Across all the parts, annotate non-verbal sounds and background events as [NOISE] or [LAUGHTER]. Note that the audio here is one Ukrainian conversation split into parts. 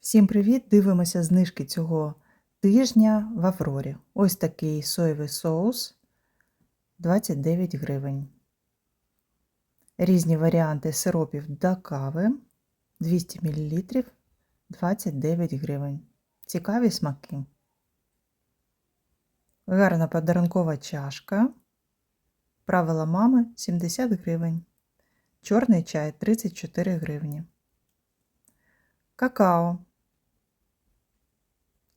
Всім привіт! Дивимося знижки цього тижня в Аврорі. Ось такий соєвий соус 29 гривень. Різні варіанти сиропів до кави 200 мл 29 гривень. Цікаві смаки. Гарна подарункова чашка. Правила мами 70 гривень. Чорний чай 34 гривні. Какао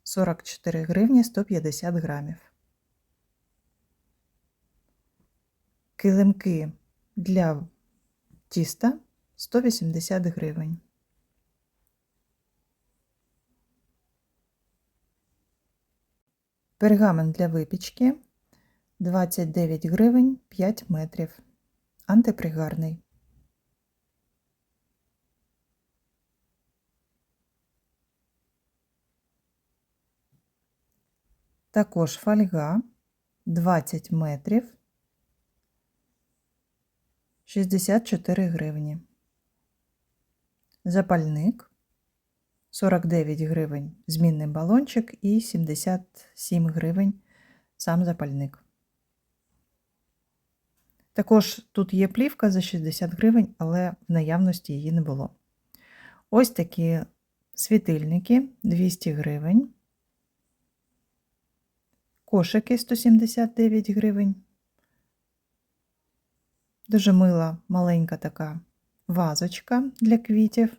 44 гривні 150 грамів. Килимки для тіста 180 гривень. Пергамент для випічки 29 гривень 5 метрів. Антипригарний. Також фольга 20 метрів 64 гривні. Запальник 49 гривень змінний балончик і 77 гривень сам запальник. Також тут є плівка за 60 гривень, але в наявності її не було. Ось такі світильники 200 гривень. Кошики 179 гривень. Дуже мила маленька така вазочка для квітів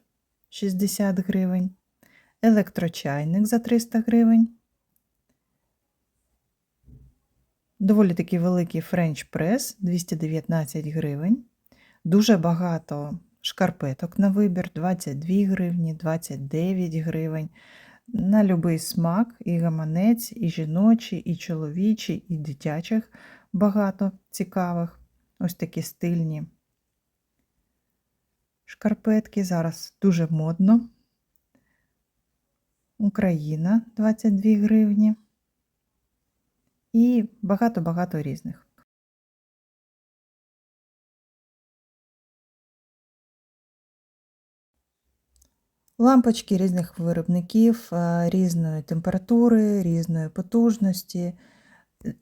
60 гривень. Електрочайник за 300 гривень. Доволі такий великий френч прес 219 гривень. Дуже багато шкарпеток на вибір 22 гривні, 29 гривень на любий смак, і гаманець, і жіночі, і чоловічі, і дитячих багато цікавих. Ось такі стильні шкарпетки. Зараз дуже модно. Україна 22 гривні. І багато-багато різних. Лампочки різних виробників, е, різної температури, різної потужності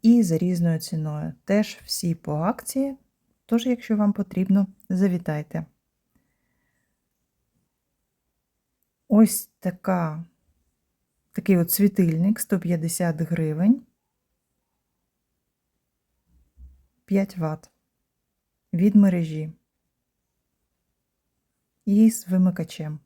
і за різною ціною. Теж всі по акції. Тож, якщо вам потрібно, завітайте. Ось така, такий от світильник 150 гривень. 5 Вт від мережі і з вимикачем.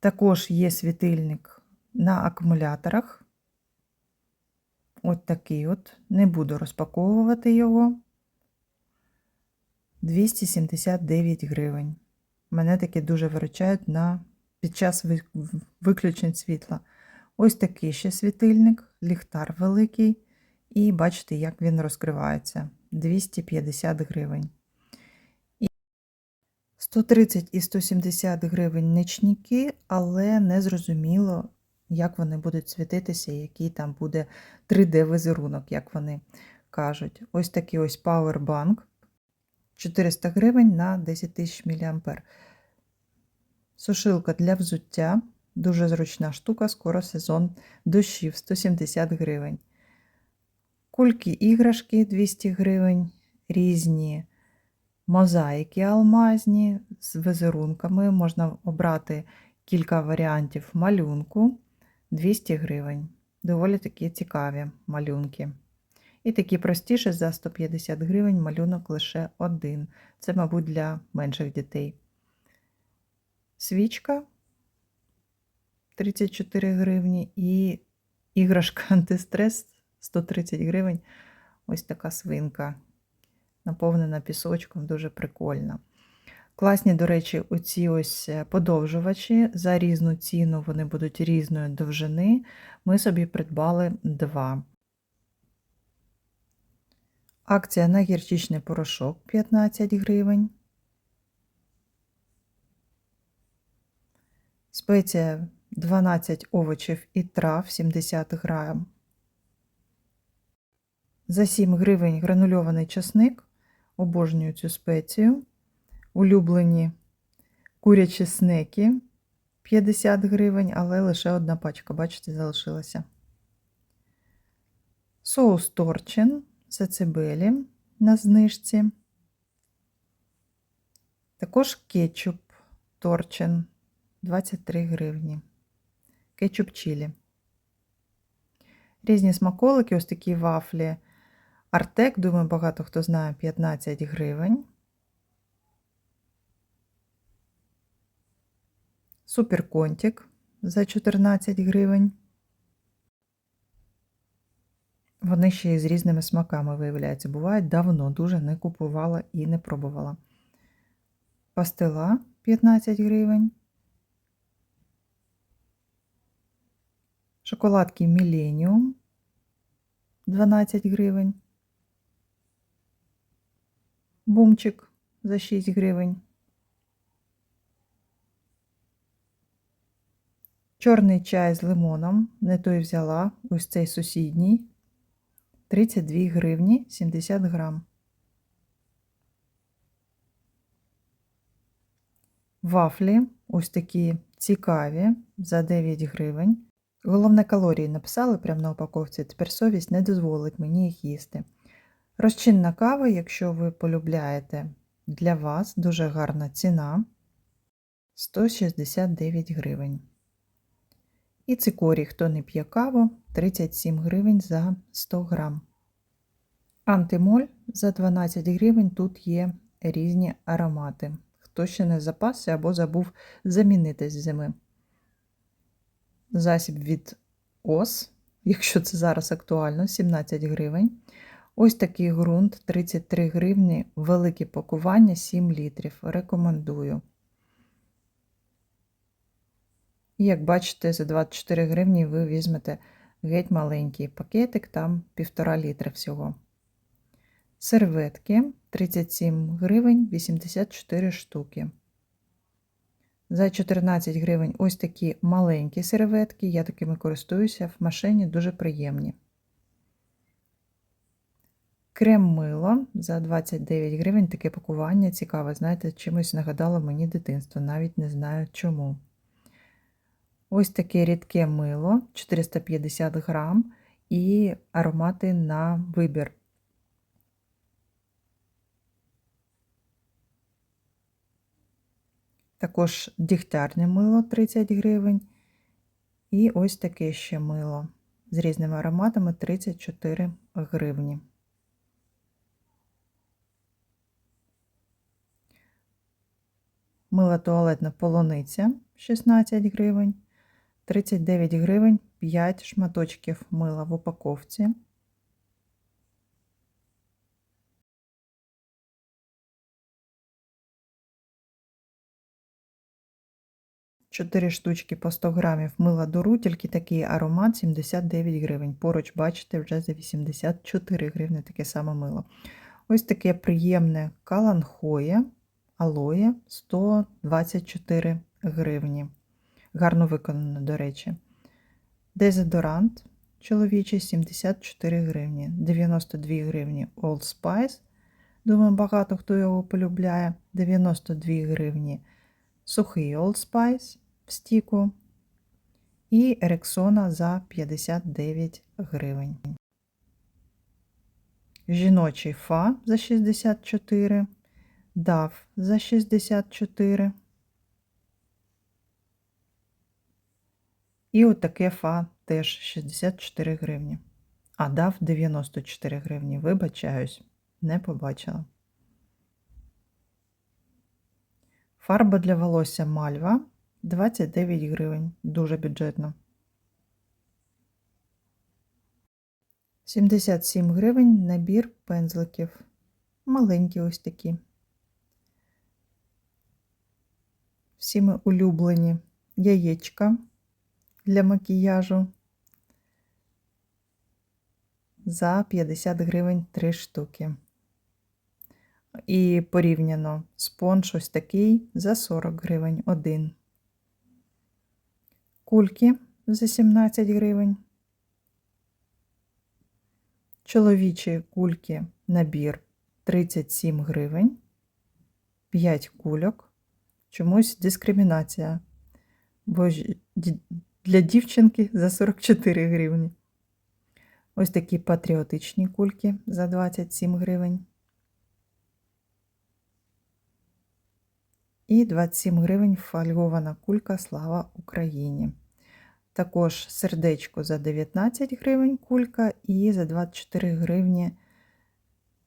Також є світильник на акумуляторах. От такий от. Не буду розпаковувати його. 279 гривень. Мене таки дуже виручають на, під час виключень світла. Ось такий ще світильник, ліхтар великий. І бачите, як він розкривається. 250 гривень. 130 і 170 гривень нічники, але не зрозуміло, як вони будуть світитися, який там буде 3D-візерунок, як вони кажуть. Ось такий ось Powerbank. 400 гривень на 10 тисяч мА. Сушилка для взуття. Дуже зручна штука, скоро сезон дощів 170 гривень. Кульки іграшки 200 гривень, різні мозаїки алмазні з візерунками. Можна обрати кілька варіантів малюнку 200 гривень. Доволі такі цікаві малюнки. І такі простіші за 150 гривень малюнок лише один. Це, мабуть, для менших дітей. Свічка 34 гривні і іграшка [LAUGHS] антистрес 130 гривень. Ось така свинка, наповнена пісочком, дуже прикольна. Класні, до речі, оці ось е, подовжувачі. За різну ціну вони будуть різної довжини. Ми собі придбали два. Акція на гірчичний порошок 15 гривень. Спеція 12 овочів і трав 70 грам За 7 гривень гранульований часник. Обожнюю цю спецію. Улюблені курячі снеки 50 гривень, але лише одна пачка, бачите, залишилася. Соус торчин сацебелі на знижці. Також кетчуп торчин 23 гривні. Кетчуп чилі. Різні смаколики, ось такі вафлі. Артек, думаю, багато хто знає, 15 гривень. Суперконтик за 14 гривень. Вони ще й з різними смаками, виявляється, бувають. Давно дуже не купувала і не пробувала. Пастила 15 гривень. Шоколадки Millennium 12 гривень. Бумчик за 6 гривень. Чорний чай з лимоном, не той взяла, ось цей сусідній. 32 гривні 70 грам. Вафлі ось такі цікаві за 9 гривень. Головне калорії написали прямо на упаковці, тепер совість не дозволить мені їх їсти. Розчинна кава, якщо ви полюбляєте, для вас дуже гарна ціна 169 гривень. І цикорій, хто не п'є каву, 37 гривень за 100 грам. Антимоль за 12 гривень тут є різні аромати. Хто ще не запасся або забув замінити з зими. Засіб від ОС, якщо це зараз актуально, 17 гривень. Ось такий ґрунт 33 гривні, велике пакування 7 літрів. Рекомендую. І як бачите, за 24 гривні ви візьмете геть маленький пакетик, там 1,5 літра всього. Серветки 37 гривень 84 штуки. За 14 гривень ось такі маленькі серветки. Я такими користуюся в машині дуже приємні. Крем мило за 29 гривень таке пакування цікаве. Знаєте, чимось нагадало мені дитинство, навіть не знаю чому. Ось таке рідке мило 450 грам і аромати на вибір. Також дігтярне мило 30 гривень. І ось таке ще мило з різними ароматами 34 гривні. Мило туалетна полуниця 16 гривень. 39 гривень 5 шматочків мила в упаковці. Чотири штучки по 100 грамів мила дуру, тільки такий аромат 79 гривень. Поруч, бачите, вже за 84 гривні таке саме мило. Ось таке приємне каланхоє, алоє 124 гривні. Гарно виконано, до речі. Дезодорант чоловічий 74 гривні, 92 гривні Old Spice. Думаю, багато хто його полюбляє. 92 гривні сухий Old Spice в стіку. І Рексона за 59 гривень. Жіночий фа за 64, дав за 64. І от таке фа теж 64 гривні. А дав 94 гривні. Вибачаюсь, не побачила. Фарба для волосся мальва 29 гривень. Дуже бюджетно. 77 гривень набір пензликів. Маленькі ось такі. Всі ми улюблені яєчка для макіяжу за 50 гривень 3 штуки. І порівняно спонж ось такий за 40 гривень один. Кульки за 17 гривень. Чоловічі кульки набір 37 гривень. 5 кульок. Чомусь дискримінація. Бо для дівчинки за 44 гривні. Ось такі патріотичні кульки за 27 гривень. І 27 гривень фольгована кулька Слава Україні. Також сердечко за 19 гривень кулька і за 24 гривні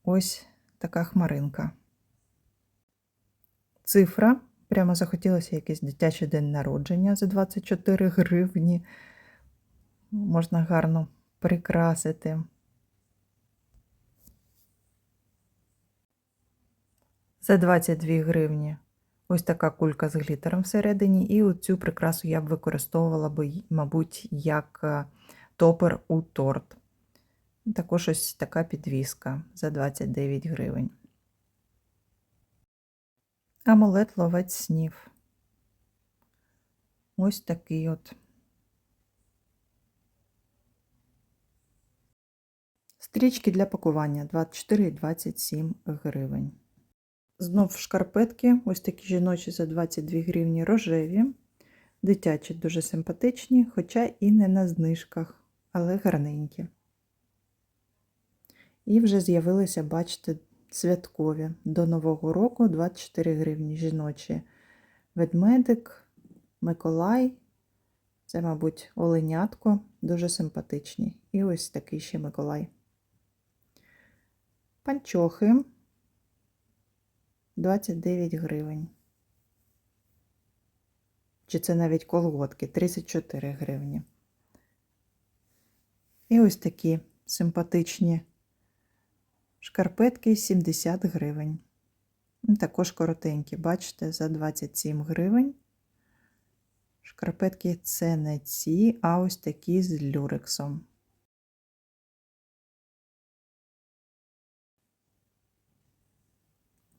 ось така хмаринка. Цифра. Прямо захотілося якийсь дитячий день народження за 24 гривні. Можна гарно прикрасити. За 22 гривні ось така кулька з глітером всередині, і оцю прикрасу я б використовувала би, мабуть, як е, топер у торт. Також ось така підвіска за 29 гривень. Амулет ловець снів. Ось такий от. Стрічки для пакування 24,27 гривень. Знов шкарпетки, ось такі жіночі за 22 гривні рожеві. Дитячі дуже симпатичні, хоча і не на знижках, але гарненькі. І вже з'явилися, бачите, святкові. До Нового року 24 гривні жіночі. Ведмедик, Миколай. Це, мабуть, оленятко, дуже симпатичні. І ось такий ще Миколай. Панчохи 29 гривень. Чи це навіть колготки 34 гривні. І ось такі симпатичні шкарпетки 70 гривень. Ну, Також коротенькі, бачите, за 27 гривень. Шкарпетки це не ці, а ось такі з люрексом.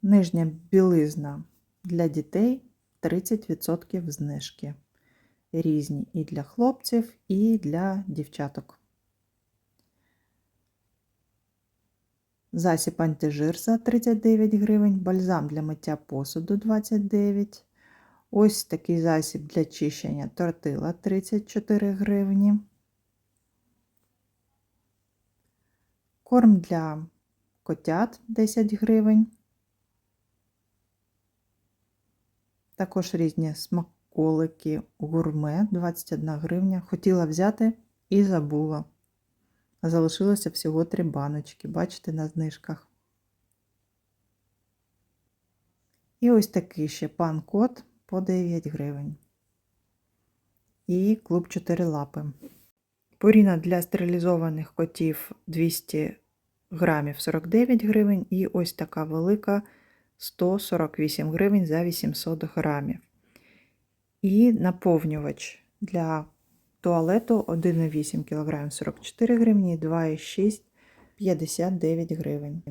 Нижня білизна для дітей 30% знижки. Різні і для хлопців, і для дівчаток. Засіб антижир за 39 гривень, бальзам для миття посуду 29. Ось такий засіб для чищення тортила 34 гривні. Корм для котят 10 гривень. Також різні смаколики гурме 21 гривня. Хотіла взяти і забула. Залишилося всього три баночки, бачите, на знижках. І ось такий ще пан-кот по 9 гривень. І клуб 4 лапи. Поріна для стерилізованих котів 200 грамів 49 гривень. І ось така велика 148 гривень за 800 грамів. І наповнювач для туалету 1,8 кг 44 гривні, 2,6 59 гривень.